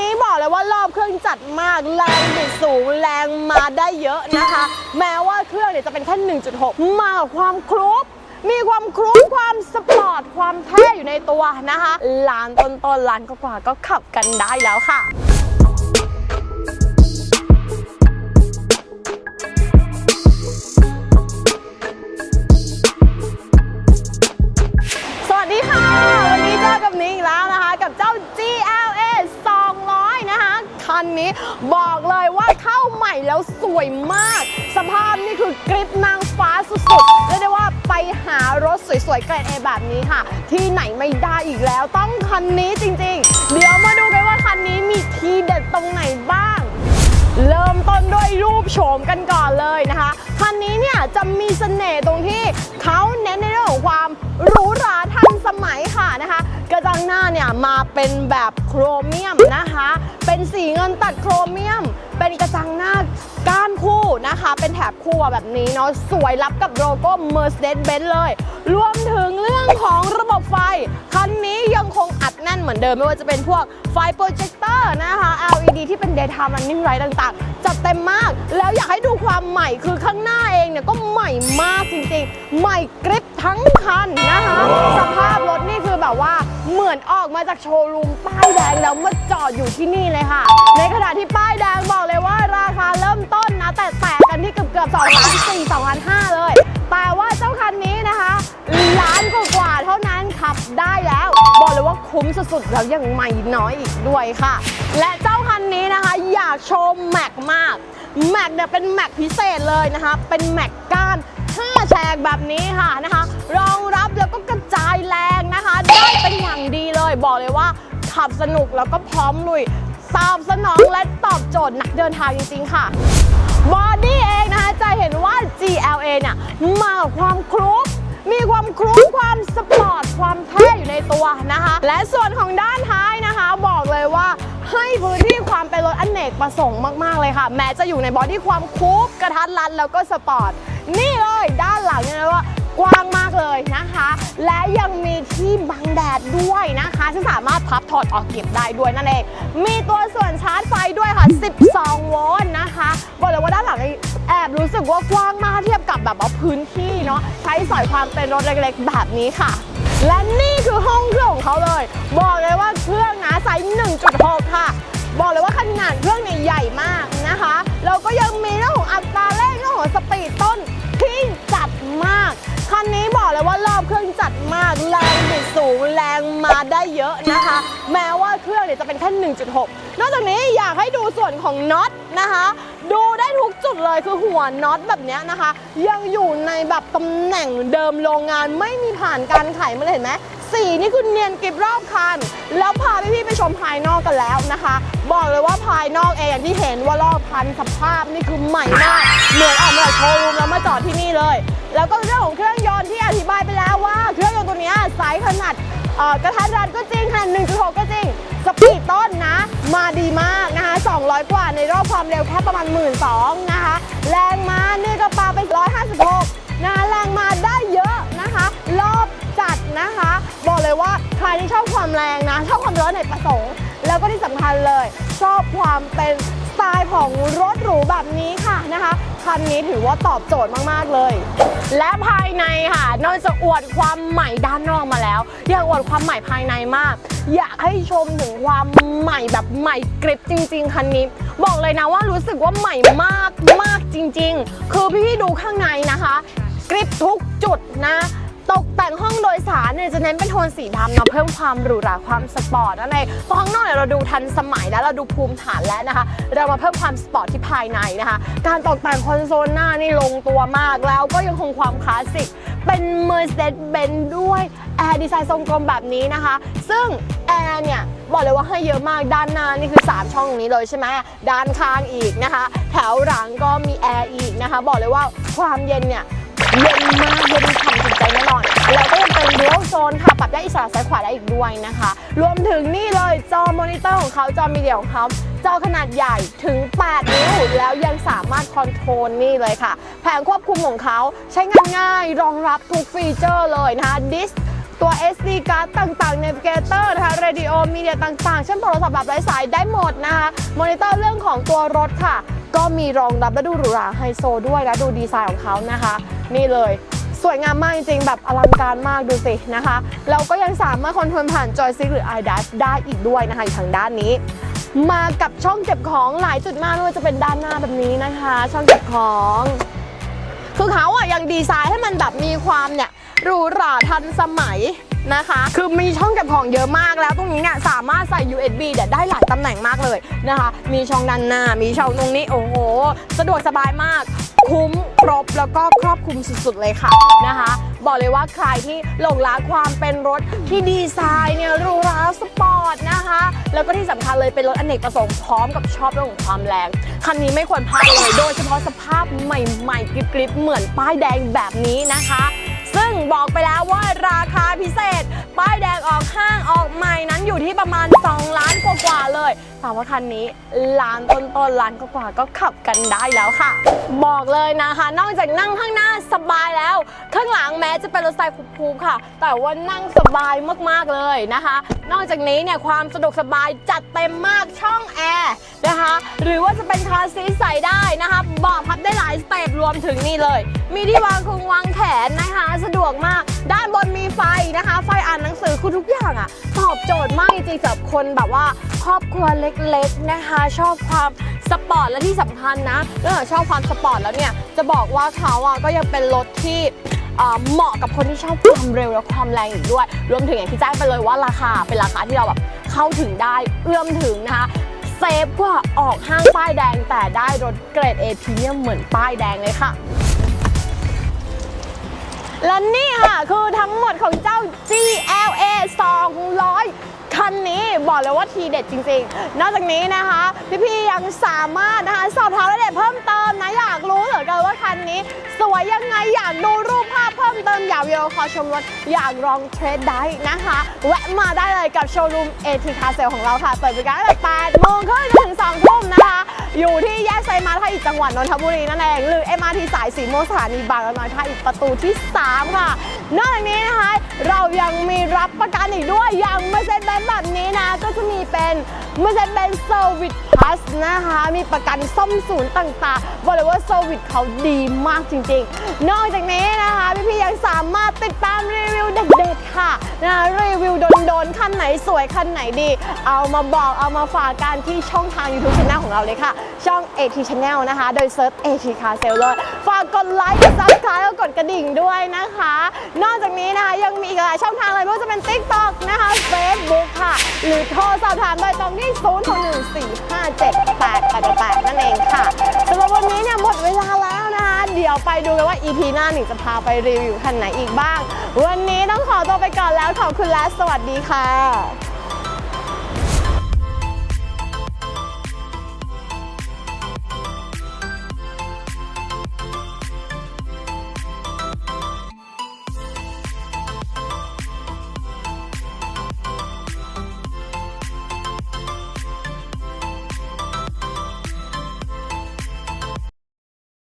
นี้บอกเลยว่ารอบเครื่องจัดมากแรงบิดสูงแรงมาได้เยอะนะคะ แม้ว่าเครื่องเนี่ยจะเป็นแค่ 1.6 มากับความครุบมีความครุบความสปอร์ตความเท่อยู่ในตัวนะคะล้านต้นๆล้านกว่าก็ขับกันได้แล้วค่ะ บอกเลยว่าเข้าใหม่แล้วสวยมาก สภาพนี่คือกริปนางฟ้าสุดๆเรียกได้ว่าไปหารถสวยๆเกรด A แบบนี้ค่ะ ที่ไหนไม่ได้อีกแล้วต้องคันนี้จริงๆ เดี๋ยวมาดูกันว่าคันนี้มีทีเด็ดตรงไหนบ้าง เริ่มต้นด้วยรูปโฉมกันก่อนเลยนะคะคันนี้เนี่ยจะมีเสน่ห์ตรงที่เขาเน้นในเรื่องของความหรูหราทันสมัยค่ะนะคะ กระจังหน้าเนี่ยมาเป็นแบบโครเมียมนะคะ เป็นสีเงินตัดโครเมียม เป็นกระจังหน้าก้านคู่นะคะ เป็นแถบคู่แบบนี้เนาะสวยรับกับโลโก้ Mercedes-Benz เลย รวมถึงเรื่องของระบบไฟ คันนี้ยังคงอัดแน่นเหมือนเดิมไม่ว่าจะเป็นพวกไฟโปรเจคเตอร์นะคะ LED ที่เป็น daytime running light ต่างๆ จัดเต็มมาก แล้วอยากให้ดูความใหม่คือข้างหน้าเองเนี่ยก็ใหม่มากจริงๆ ใหม่กริปทั้งคันนะคะ สภาพรถนี่คือแบบว่า เหมือนออกมาจากโชว์รูมป้ายแดงแล้วมาจอดอยู่ที่นี่เลยค่ะ ในขณะที่ป้ายแดงบอกเลยว่าราคาเริ่มต้นนะ แต่แตะกันที่เกือบเกือบๆ2ล้าน4 2ล้าน5เลย แต่ว่าเจ้าคันนี้นะคะล้านกว่าเท่านั้นขับได้แล้ว บอกเลยว่าคุ้มสุดๆแล้วยังใหม่น้อยอีกด้วยค่ะ และเจ้าคันนี้นะคะอยากโชว์แม็กมากแม็กเนี่ยเป็นแม็กพิเศษเลยนะคะ เป็นแม็กก้าน5แฉกแบบนี้ค่ะนะคะ ได้เป็นอย่างดีเลย บอกเลยว่าขับสนุกแล้วก็พร้อมลุยตอบสนองและตอบโจทย์นักเดินทางจริง ๆ ค่ะบอดี้เองนะคะจะเห็นว่า GLA เนี่ยมากับความครุบมีความครุบความสปอร์ตความเท่อยู่ในตัวนะคะ และส่วนของด้านท้ายนะคะ บอกเลยว่าให้พื้นที่ความเป็นรถอนเนกประสงค์มากๆเลยค่ะ แม้จะอยู่ในบอดี้ความคูบกระทัดรัดแล้วก็สปอร์ต นี่เลยด้านหลังเนี่ยนะว่า กว้างมากเลยนะคะ และยังมีที่บังแดดด้วยนะคะ ซึ่งสามารถพับถอดออกเก็บได้ด้วยนั่นเอง มีตัวส่วนชาร์จไฟด้วยค่ะ 12 โวลต์นะคะบอกเลยว่าด้านหลังแอบรู้สึกว่ากว้างมากเทียบกับแบบว่าพื้นที่เนาะใช้สอยความเป็นรถเล็กๆ แบบนี้ค่ะและนี่คือห้องเครื่องของเขาเลย บอกเลยว่าเครื่องนะไซส์ 1.6 ค่ะ บอกเลยว่าขนาดเครื่องเนี่ยใหญ่มากนะคะแล้วก็ยังมีเรื่องของอัตราเร่งเรื่องของสปีดต้นที่จัดมาก คันนี้บอกเลยว่ารอบเครื่องจัดมาก แรงบิดสูงแรงมาได้เยอะนะคะ แม้ว่าเครื่องเนี่ยจะเป็นแค่ 1.6 นอกจากนี้อยากให้ดูส่วนของน็อตนะคะ ดูได้ทุกจุดเลยคือหัวน็อตแบบนี้นะคะ ยังอยู่ในแบบตำแหน่งเดิมโรงงานไม่มีผ่านการไขมาเลยเห็นไหมสีนี่คือเนียนกริบรอบคัน แล้วพาพี่ๆไปชมภายนอกกันแล้วนะคะ บอกเลยว่าภายนอกเองอย่างที่เห็นว่ารอบคันสภาพนี่คือใหม่มากเหมือนออกมาจากโชว์รูมแล้วมาจอดที่นี่เลย แล้วก็เรื่องของเครื่องยนต์ที่อธิบายไปแล้วว่า เครื่องยนต์ตัวนี้ยไซส์ขนาดกระทัดรัดก็จริงขนาด1.6 ก็จริง สปีดต้นนะ มาดีมากนะคะ 200 กว่าในรอบความเร็วแค่ประมาณ 1 2ื่นนะคะ แรงม้านี่ก็ปาไป 156 นะคะ แรงมาได้เยอะนะคะ รอบจัดนะคะ บอกเลยว่าใครที่ชอบความแรงนะ ชอบความร้อนในประสงค์ แล้วก็ที่สำคัญเลย ชอบความเป็นสไตล์ของรถหรูแบบนี้ค่ะนะคะ คันนี้ถือว่าตอบโจทย์มากๆเลย และภายในค่ะนอกจากอวดความใหม่ด้านนอกมาแล้วยากอวดความใหม่ภายในมาก อยากให้ชมถึงความใหม่แบบใหม่กริบจริง ๆ คันนี้ บอกเลยนะว่ารู้สึกว่าใหม่มากมากจริง ๆ คือพี่ๆดูข้างในนะคะกริบทุกจุดนะ ตกแต่งห้องโดยสารเนี่ยจะเน้นเป็นโทนสีดำเนาะเพิ่มความหรูหราความสปอร์ตนั่นเองเพราะข้างนอกเนี่ยเราดูทันสมัยแล้วเราดูภูมิฐานแล้วนะคะ เรามาเพิ่มความสปอร์ตที่ภายในนะคะ การตกแต่งคอนโซลหน้านี่ลงตัวมากแล้วก็ยังคงความคลาสสิกเป็น Mercedes-Benz ด้วยแอร์ดีไซน์ทรงกลมแบบนี้นะคะ ซึ่งแอร์เนี่ยบอกเลยว่าให้เยอะมากด้านหน้านี่คือ 3 ช่องตรงนี้เลยใช่ไหมด้านข้างอีกนะคะ แถวหลังก็มีแอร์อีกนะคะ บอกเลยว่าความเย็นเนี่ย เย็นมากเย็นฉ่ำจิตใจแน่นอน แล้วก็ยังเป็น dual zone ค่ะ ปรับได้อิสระซ้ายขวาได้อีกด้วยนะคะ รวมถึงนี่เลยจอมอนิเตอร์ของเขาจอมีเดียของเขาจอขนาดใหญ่ถึง 8 นิ้ว แล้วยังสามารถคอนโทรลนี่เลยค่ะ แผงควบคุมของเขาใช้งานง่ายรองรับทุกฟีเจอร์เลยนะคะดิสตัว SD card ต่างๆ Navigator นะคะ Radio Media ต่างๆเช่นโทรศัพท์แบบไร้สายได้หมดนะคะ มอนิเตอร์เรื่องของตัวรถค่ะ ก็มีรองรับและดูหรูหราไฮโซด้วยและดูดีไซน์ของเขานะคะ นี่เลยสวยงามมากจริงๆ แบบอลังการมากดูสินะคะเราก็ยังสามารถคอนโทรลผ่านจอยซิกหรือ iDash ได้อีกด้วยนะคะอยู่ทางด้านนี้ มากับช่องเก็บของหลายจุดมากไม่ว่าจะเป็นด้านหน้าแบบนี้นะคะ ช่องเก็บของคือเขาอะยังดีไซน์ให้มันแบบมีความเนี่ยหรูหราทันสมัย นะคะ คือมีช่องเก็บของเยอะมากแล้วตรงนี้เนี่ยสามารถใส่ USB เดี๋ยได้หลายตำแหน่งมากเลยนะคะ มีช่องด้านหน้า มีช่องตรงนี้ โอ้โห สะดวกสบายมาก คุ้มครบแล้วก็ครอบคลุมสุดๆเลยค่ะนะคะ บอกเลยว่าใครที่หลงรักความเป็นรถที่ดีไซน์เนี่ยรูหราสปอร์ตนะคะ แล้วก็ที่สำคัญเลยเป็นรถอเนกประสงค์พร้อมกับชอบเรื่องของความแรงคันนี้ไม่ควรพลาดเลย โดยเฉพาะสภาพใหม่ๆกริบๆเหมือนป้ายแดงแบบนี้นะคะ ซึ่งบอกไปแล้วว่า ป้ายแดงออกห้างออกใหม่นั้นอยู่ที่ประมาณ 2 ล้านกว่าๆเลย แต่ว่าคันนี้ล้านต้นๆล้านกว่าก็ขับกันได้แล้วค่ะ บอกเลยนะคะ นอกจากนั่งข้างหน้าสบายแล้ว ข้างหลังแม้จะเป็นรถไฟคูลๆค่ะ แต่ว่านั่งสบายมากๆเลยนะคะ นอกจากนี้เนี่ยความสะดวกสบายจัดเต็มมากช่องแอร์นะคะ หรือว่าจะเป็นคาร์ซีทใส่ได้นะคะเบาะพับได้หลายสเต็ปรวมถึงนี่เลย มีที่วางคงวางแขนนะคะ สะดวกมากด้านบนมีไฟนะคะ ไฟอ่านหนังสือคือทุกอย่างอะตอบโจทย์มากจริงๆสำหรับคนแบบว่าครอบครัวเล็กๆนะคะ ชอบความสปอร์ตและที่สำคัญนะนอกจากชอบความสปอร์ตแล้วเนี่ยจะบอกว่าเขาอะก็ยังเป็นรถที่เหมาะกับคนที่ชอบความเร็วและความแรงอีกด้วย รวมถึงอย่างที่แจ้งไปเลยว่าราคาเป็นราคาที่เราแบบเข้าถึงได้เอื้อมถึงนะคะเซฟกว่าออกห้างป้ายแดงแต่ได้รถเกรด A พรีเมียมเหมือนป้ายแดงเลยค่ะ และนี่ค่ะ คือทั้งหมดของเจ้า GLA 200 คันนี้บอกเลยว่าทีเด็ดจริงๆ นอกจากนี้นะคะ พี่ๆยังสามารถนะคะสอบถามรายละเอียดเพิ่มเติมนะอยากรู้เหลือเกินว่าคันนี้ สวยยังไงอยากดูรูปภาพเพิ่ม เติมอยาวิดีโอคอชมรถอยากลองเทรดได้นะคะ แวะมาได้เลยกับโชว์รูม AT Car Sale ของเราค่ะ เปิดบริการตั้งแต่8โมงครึ่งถึง2ทุ่มนะคะ อยู่ที่แยกไซมาท่าอิฐจังหวัดนนทบุรีนั่นเอง หรือ MRT สายสีม่วงสถานีบางละน้อยท่าอิฐประตูที่ 3 ค่ะ นอกจากนี้นะคะ เรายังมีรับประกันอีกด้วยอย่างเมื่อเซ็นเบนแบบนี้นะ ก็จะมีเป็นเมื่อเซ็นเบนเซอร์วิสพลัสนะคะ มีประกันซ่อมศูนย์ต่างๆบอกเลยว่าเซอร์วิสเขาดีมากจริง ๆ นอกจากนี้นะคะพี่ๆยังสามารถติดตามรีวิวเด็ดๆค่ะนะรีวิวโดนๆคันไหนสวยคันไหนดี เอามาบอกเอามาฝากกันที่ช่องทาง YouTube Channel ของเราเลยค่ะ ช่อง AT Channel นะคะ โดยเซิร์ช AT Car Sale เลยฝากกดไลค์กดซับสไครต์แล้วกดกระดิ่งด้วยนะคะ นอกจากนี้นะคะยังมีอีกหลายช่องทางเลยไม่ว่าจะเป็น TikTok นะคะ Facebook ค่ะ หรือโทรสอบถามโดยตรงที่ 0 6 1 4 5 7 8 8 8นั่นเองค่ะสำหรับวันนี้ ดูกันว่า EP หน้าหนิงจะพาไปรีวิวคันไหนอีกบ้าง วันนี้ต้องขอตัวไปก่อนแล้วขอบคุณและสวัสดีค่ะ